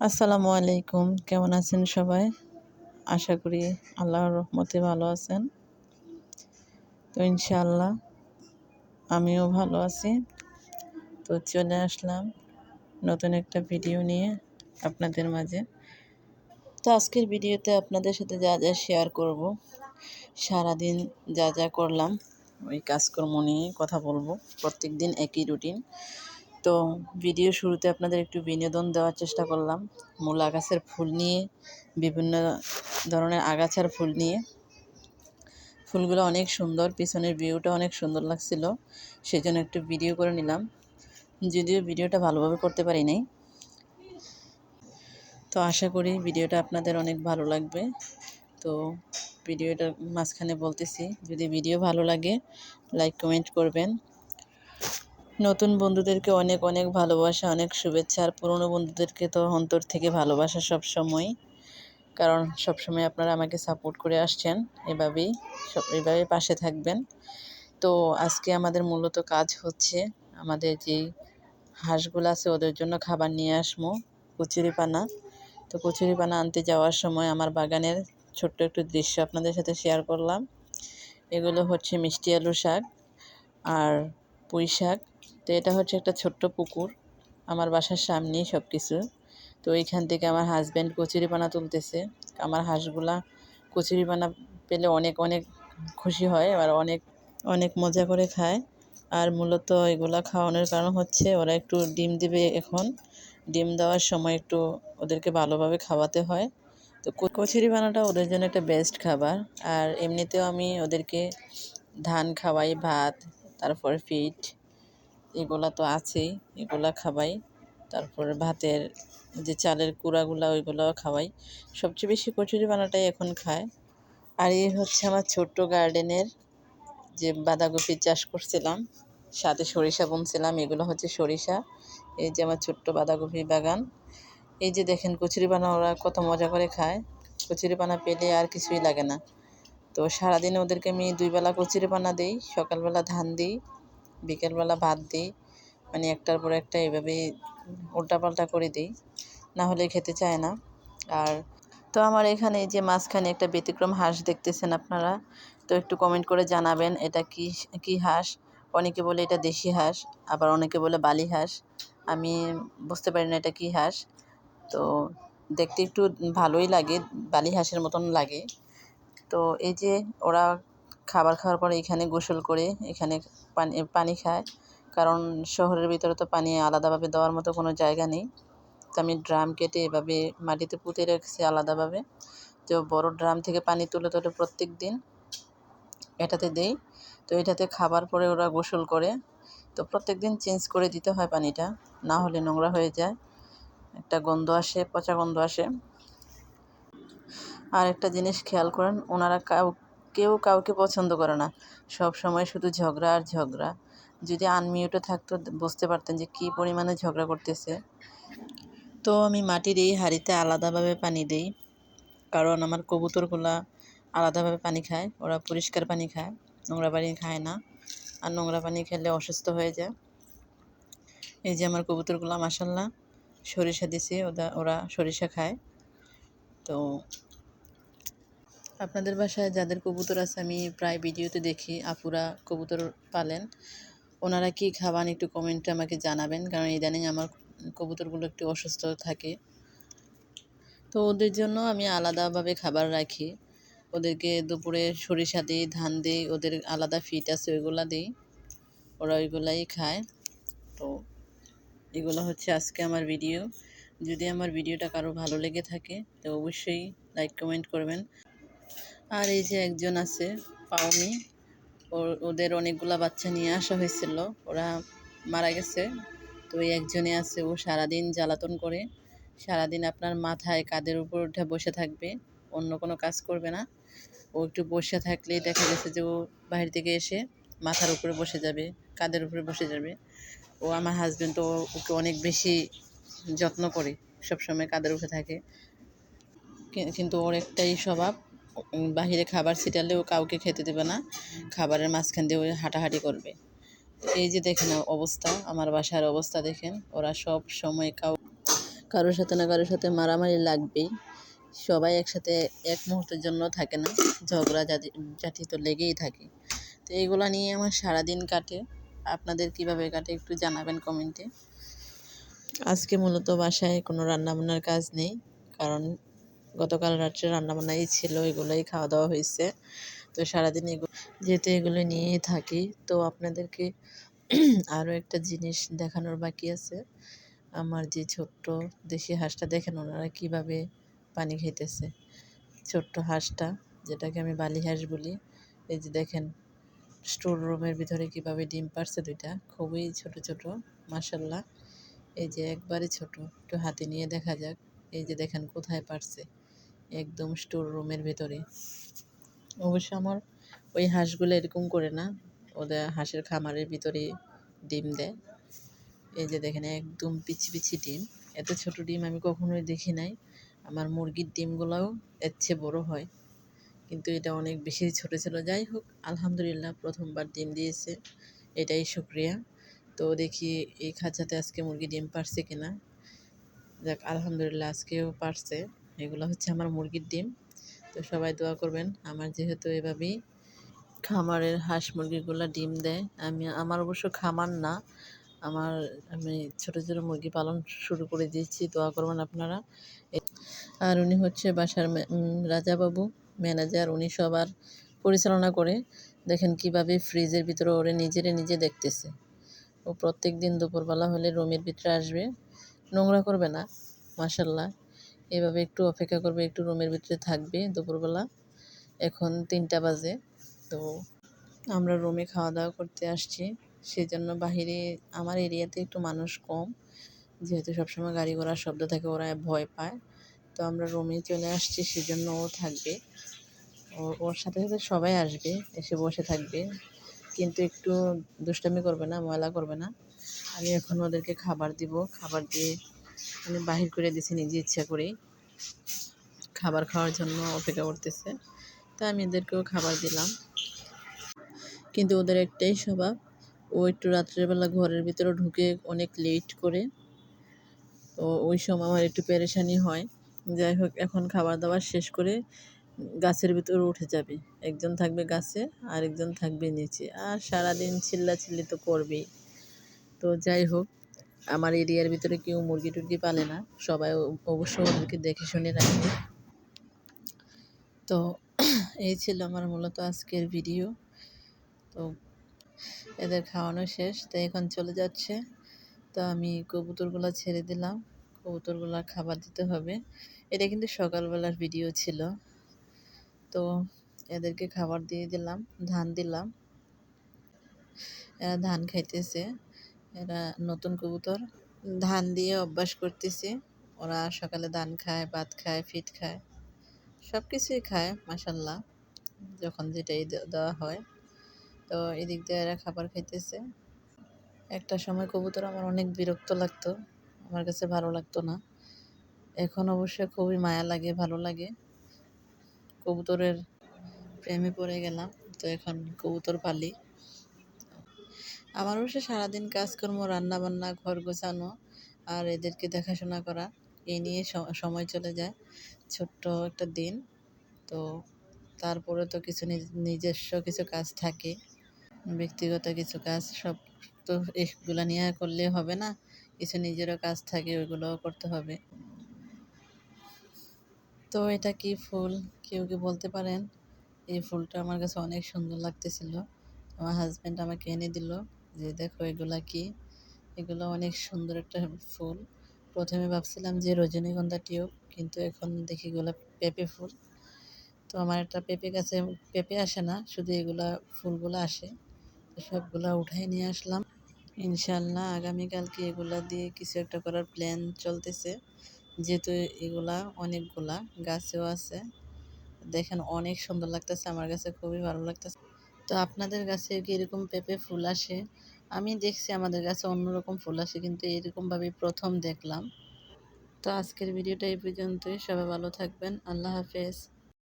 আসসালামু আলাইকুম। কেমন আছেন সবাই? আশা করি আল্লাহর রহমতে ভালো আছেন। তো ইনশাআল্লাহ আমিও ভালো আছি। তো চলে আসলাম নতুন একটা ভিডিও নিয়ে আপনাদের মাঝে। তো আজকের ভিডিওতে আপনাদের সাথে যা যা শেয়ার করব, সারাদিন যা যা করলাম, ওই কাজকর্ম নিয়ে কথা বলব। প্রত্যেক দিন একই রুটিন। তো ভিডিও শুরুতে আপনাদের একটু বিনোদন দেওয়ার চেষ্টা করলাম। মূল গাছের ফুল নিয়ে, বিভিন্ন ধরনের আগাছার ফুল নিয়ে। ফুলগুলো অনেক সুন্দর, পিছনের ভিউটা অনেক সুন্দর লাগছিল সেই জন্য একটু ভিডিও করে নিলাম। যদিও ভিডিওটা ভালোভাবে করতে পারি নাই। তো আশা করি ভিডিওটা আপনাদের অনেক ভালো লাগবে। তো ভিডিওটার মাঝখানে বলতেছি, যদি ভিডিও ভালো লাগে, লাইক, কমেন্ট করবেন। নতুন বন্ধুদেরকে অনেক অনেক ভালোবাসা, অনেক শুভেচ্ছা। আর পুরনো বন্ধুদেরকে তো অন্তর থেকে ভালোবাসা সব সময় কারণ সব সময় আপনারা আমাকে সাপোর্ট করে আসছেন এভাবেই, সব এভাবেই পাশে থাকবেন। তো আজকে আমাদের মূলত কাজ হচ্ছে আমাদের যেই হাঁসগুলো আছে ওদের জন্য খাবার নিয়ে আসব কচুরিপানা তো কচুরিপানা আনতে যাওয়ার সময় আমার বাগানের ছোট্ট একটু দৃশ্য আপনাদের সাথে শেয়ার করলাম। এগুলো হচ্ছে মিষ্টি আলু শাক আর পুঁই শাক। তো এটা হচ্ছে একটা ছোট্ট পুকুর, আমার বাসার সামনেই সব কিছু তো এইখান থেকে আমার হাজব্যান্ড কচুরিপানা তুলতেছে। আমার হাঁসগুলা কচুরিপানা পেলে অনেক অনেক খুশি হয় আর অনেক অনেক মজা করে খায়। আর মূলত এগুলা খাওয়ানোর কারণ হচ্ছে ওরা একটু ডিম দেবে এখন। ডিম দেওয়ার সময় একটু ওদেরকে ভালোভাবে খাওয়াতে হয়। তো কচুরি বানাটা ওদের জন্য একটা বেস্ট খাবার। আর এমনিতেও আমি ওদেরকে ধান খাওয়াই, ভাত, তারপর ফিট এগুলা তো আছেই, এগুলা খাওয়াই। তারপরে ভাতের যে চালের কুড়াগুলা ওইগুলোও খাওয়াই। সবচেয়ে বেশি কচুরি বানাটাই এখন খায়। আর এই হচ্ছে আমার ছোট্ট গার্ডেনের যে বাঁধাকপি চাষ করছিলাম, সাথে সরিষা বুনছিলাম, এগুলো হচ্ছে সরিষা। এই যে আমার ছোট্ট বাঁধাকপি বাগান। এই যে দেখেন, কচুরি পানা ওরা কত মজা করে খায়। কচুরি পানা পেলে আর কিছুই লাগে না। তো সারাদিনে ওদেরকে আমি দুই বেলা কচুরি পানা দিই, সকালবেলা ধান দিই বিকেলবেলা ভাত দিই মানে একটার পর একটা এভাবে উল্টাপাল্টা করে দিই, না হলে খেতে চায় না। আর তো আমার এখানে যে মাঝখানে একটা ব্যতিক্রম হাঁস দেখতেছেন আপনারা, তো একটু কমেন্ট করে জানাবেন, এটা কি কি হাঁস? অনেকে বলে এটা দেশি হাঁস, আবার অনেকে বলে বালি হাঁস। আমি বুঝতে পারি না এটা কি হাঁস। তো দেখতে একটু ভালোই লাগে, বালি হাঁসের মতন লাগে। তো এই যে ওরা খাবার খাওয়ার পরে এখানে গোসল করে, এখানে পানি পানি খায়। কারণ শহরের ভিতরে তো পানি আলাদাভাবে দেওয়ার মতো কোনো জায়গা নেই। তো আমি ড্রাম কেটে এভাবে মাটিতে পুঁতে রেখেছি আলাদাভাবে। তো বড় ড্রাম থেকে পানি তুলে তুলে প্রত্যেক দিন এটাতে দেই। তো এটাতে খাবার পরে ওরা গোসল করে। তো প্রত্যেক দিন চেঞ্জ করে দিতে হয় পানিটা, না হলে নোংরা হয়ে যায়। একটা গন্ধ আসে, পচা গন্ধ আসে। আর একটা জিনিস খেয়াল করেন, ওনারা কেউ কাউকে পছন্দ করে না। সব সময় শুধু ঝগড়া আর ঝগড়া। যদি আনমিউটে থাকতো, বুঝতে পারতেন যে কী পরিমাণে ঝগড়া করতেছে। তো আমি মাটির এই হাঁড়িতে আলাদাভাবে পানি দিই। কারণ আমার কবুতরগুলা আলাদাভাবে পানি খায়। ওরা পরিষ্কার পানি খায়, নোংরা পানি খায় না। আর নোংরা পানি খেলে অসুস্থ হয়ে যায়। এই যে আমার কবুতরগুলো মাসাল্লাহ সরিষা দিছে ওরা ওরা সরিষা খায়। তো আপনাদের বাসায় যাদের কবুতর আছে, আমি প্রায় ভিডিওতে দেখি, আপুরা কবুতর পালেন। ওনারা কি খাবান একটু কমেন্টে আমাকে জানাবেন, কারণ ইদানিং আমার কবুতরগুলো একটু অসুস্থ থাকে। তো ওদের জন্য আমি আলাদাভাবে খাবার রাখি। ওদেরকে দুপুরে সরিষা দিই, ধান দিই, ওদের আলাদা ফিট আছে, ওইগুলো দিই। ওরা ওইগুলাই খায়। তো এগুলো হচ্ছে আজকে আমার ভিডিও। যদি আমার ভিডিওটা কারও ভালো লেগে থাকে, তো অবশ্যই লাইক কমেন্ট করবেন। আর এই যে একজন আছে, পাওমি ওদের অনেকগুলা বাচ্চা নিয়ে আসা হয়েছিল। ওরা মারা গেছে। তো ওই একজনে আছে, ও সারাদিন জ্বালাতন করে। সারাদিন আপনার মাথায় কাদের উপর উঠে বসে থাকবে, অন্য কোনো কাজ করবে না। ও একটু বসে থাকলেই দেখা গেছে যে ও বাহির থেকে এসে মাথার উপরে বসে যাবে, কাদের উপরে বসে যাবে। ও আমার হাজব্যান্ড তো ওকে অনেক বেশি যত্ন করে, সবসময় কাদের উঠে থাকে। কিন্তু ওর একটাই স্বভাব বাহিরে খাবার ছিটালেও কাউকে খেতে দেবে না। খাবারের মাঝখান দিয়ে হাঁটাহাঁটি করবে। এই যে দেখেন অবস্থা, আমার বাসার অবস্থা দেখেন। ওরা সব সময় কাউ, কারোর সাথে না কারোর সাথে মারামারি লাগবেই। সবাই একসাথে এক মুহূর্তের জন্য থাকে না। ঝগড়া জাতি তো লেগেই থাকে। তো এইগুলো নিয়ে আমার সারাদিন কাটে। আপনাদের কীভাবে কাটে একটু জানাবেন কমেন্টে। আজকে মূলত বাসায় কোনো রান্নাবান্নার কাজ নেই। কারণ গতকাল রাত্রে রান্নাবান্নাই ছিল, এগুলোই খাওয়া দাওয়া হয়েছে। তো সারাদিন এগুলো যেহেতু এগুলো নিয়েই থাকি, তো আপনাদেরকে আরও একটা জিনিস দেখানোর বাকি আছে। আমার যে ছোট্ট দেশি হাঁসটা দেখেন, ওনারা কীভাবে পানি খেতেছে ছোট্ট হাঁসটা, যেটাকে আমি বালি হাঁস বলি, এই যে দেখেন, স্টোর রুমের ভিতরে কীভাবে ডিম পারছে দুইটা, খুবই ছোট ছোট মাসাল্লাহ এই যে একবারে ছোট, একটু হাতে নিয়ে দেখা যাক। এই যে দেখেন, কোথায় পারছে একদম স্টোর রুমের ভেতরে। অবশ্য আমার ওই হাঁসগুলো এরকম করে না ওদের হাঁসের খামারের ভিতরে ডিম দেয়। এই যে দেখেন, একদম পিছি পিছি ডিম। এত ছোট ডিম আমি কখনোই দেখি নাই। আমার মুরগির ডিমগুলোও এর চেয়ে বড়ো হয়। কিন্তু এটা অনেক বেশি ছোট ছিল। যাই হোক, আলহামদুলিল্লাহ প্রথমবার ডিম দিয়েছে। এটাই শুক্রিয়া। তো দেখি এই খাঁচাতে আজকে মুরগি ডিম পারছে কিনা। যাক, আলহামদুলিল্লাহ আজকেও পারছে। এগুলো হচ্ছে আমার মুরগির ডিম। তো সবাই দোয়া করবেন, আমার যেহেতু এভাবেই খামারের হাঁস মুরগিগুলো ডিম দেয়, আমি, আমার অবশ্য খামার না, আমার, আমি ছোটো ছোটো মুরগি পালন শুরু করে দিয়েছি, দোয়া করবেন আপনারা। আর উনি হচ্ছে বাসার রাজাবাবু, ম্যানেজার, উনি সবার পরিচালনা করে, দেখেন কীভাবে ফ্রিজের ভিতরে ওরে নিজেরে নিজে দেখতেছে। ও প্রত্যেক দিন দুপুরবেলা হলে রুমের ভিতরে আসবে, নোংরা করবে না মাসাল্লাহ এভাবে একটু অপেক্ষা করবে, একটু রুমের ভিতরে থাকবে দুপুরবেলা। এখন তিনটা বাজে, তো আমরা রুমে খাওয়া দাওয়া করতে আসছি। সেই জন্য বাহিরে আমার এরিয়াতে একটু মানুষ কম, যেহেতু সবসময় গাড়ি ঘোড়ার শব্দ থাকে, ওরা ভয় পায়। তো আমরা রুমে চলে আসছি, সেজন্য ও থাকবে। ওর সাথে সাথে সবাই আসবে, এসে বসে থাকবে। কিন্তু একটু দুষ্টামি করবে না, ময়লা করবে না। আমি এখন ওদেরকে খাবার দিব, খাবার দিয়ে আমি বাহির করে দিছি নিজে ইচ্ছা করেই। খাবার খাওয়ার জন্য অপেক্ষা করতেছে। তা আমি এদেরকেও খাবার দিলাম। কিন্তু ওদের একটাই স্বভাব, ও একটু রাত্রেবেলা ঘরের ভিতরে ঢুকে অনেক লেট করে। তো ওই সময় আমার একটু পেরেশানি হয়। যাই হোক, এখন খাবার দাবার শেষ করে গাছের ভিতরে উঠে যাবে। একজন থাকবে গাছে আর একজন থাকবে নিচে। আর সারাদিন চিল্লাচিল্লি তো করবেই। তো যাই হোক আমার এরিয়ার ভিতরে কেউ মুরগি টুরগি পালে না। সবাই অবশ্য ওদেরকে দেখে শুনে রাখবে তো এই ছিল আমার মূলত আজকের ভিডিও। তো এদের খাওয়ানো শেষ। তো এখন চলে যাচ্ছে। তো আমি কবুতরগুলো ছেড়ে দিলাম। কবুতরগুলো খাবার দিতে হবে। এটা কিন্তু সকালবেলার ভিডিও ছিল। তো এদেরকে খাবার দিয়ে দিলাম, ধান দিলাম। এরা ধান খাইতেছে। এরা নতুন কবুতর। ধান দিয়ে অভ্যাস করতেছে। ওরা সকালে ধান খায়, ভাত খায় ফিট খায়। সব কিছুই খায় মাসাল্লাহ যখন যেটাই দেওয়া হয়। তো এদিক দিয়ে এরা খাবার খাইতেছে। একটা সময় কবুতর আমার অনেক বিরক্ত লাগতো। আমার কাছে ভালো লাগতো না। এখন অবশ্য খুবই মায়া লাগে, ভালো লাগে। কবুতরের প্রেমে পড়ে গেলাম। তো এখন কবুতর পালি। আমার অবশ্য সারাদিন কাজকর্ম রান্না বান্না ঘর গোছানো আর এদেরকে দেখাশোনা করা এই নিয়ে সময় চলে যায়। ছোট্ট একটা দিন। তো তারপরে তো কিছু নিজস্ব কিছু কাজ থাকে, ব্যক্তিগত কিছু কাজ, সব তো এগুলো নিয়ে করলে হবে না। কিছু নিজেরও কাজ থাকে, ওইগুলোও করতে হবে। তো এটা কি ফুল? কেউ কি বলতে পারেন? এই ফুলটা আমার কাছে অনেক সুন্দর লাগতেছিল। আমার হাজব্যান্ড আমাকে এনে দিল। যে দেখো এগুলা কি? এগুলো অনেক সুন্দর একটা ফুল। প্রথমে ভাবছিলাম যে রজনীগন্ধা টিউব, কিন্তু এখন দেখি এগুলো পেঁপে ফুল। তো আমার একটা পেঁপে গাছে, পেঁপে আসে না, শুধু এগুলা ফুলগুলো আসে। তো সবগুলা উঠাই নিয়ে আসলাম। ইনশাল্লাহ আগামীকালকে এগুলা দিয়ে কিছু একটা করার প্ল্যান চলতেছে। যেহেতু এগুলা অনেকগুলা গাছেও আছে। দেখেন অনেক সুন্দর লাগতেছে, আমার কাছে খুবই ভালো লাগতেছে। তো আপনাদের কাছে কি এরকম পেঁপে ফুল আসে? আমি দেখছি আমাদের কাছে অন্যরকম ফুল আসে, কিন্তু এরকমভাবেই প্রথম দেখলাম। তো আজকের ভিডিওটা এই পর্যন্তই। সবাই ভালো থাকবেন। আল্লাহ হাফেজ।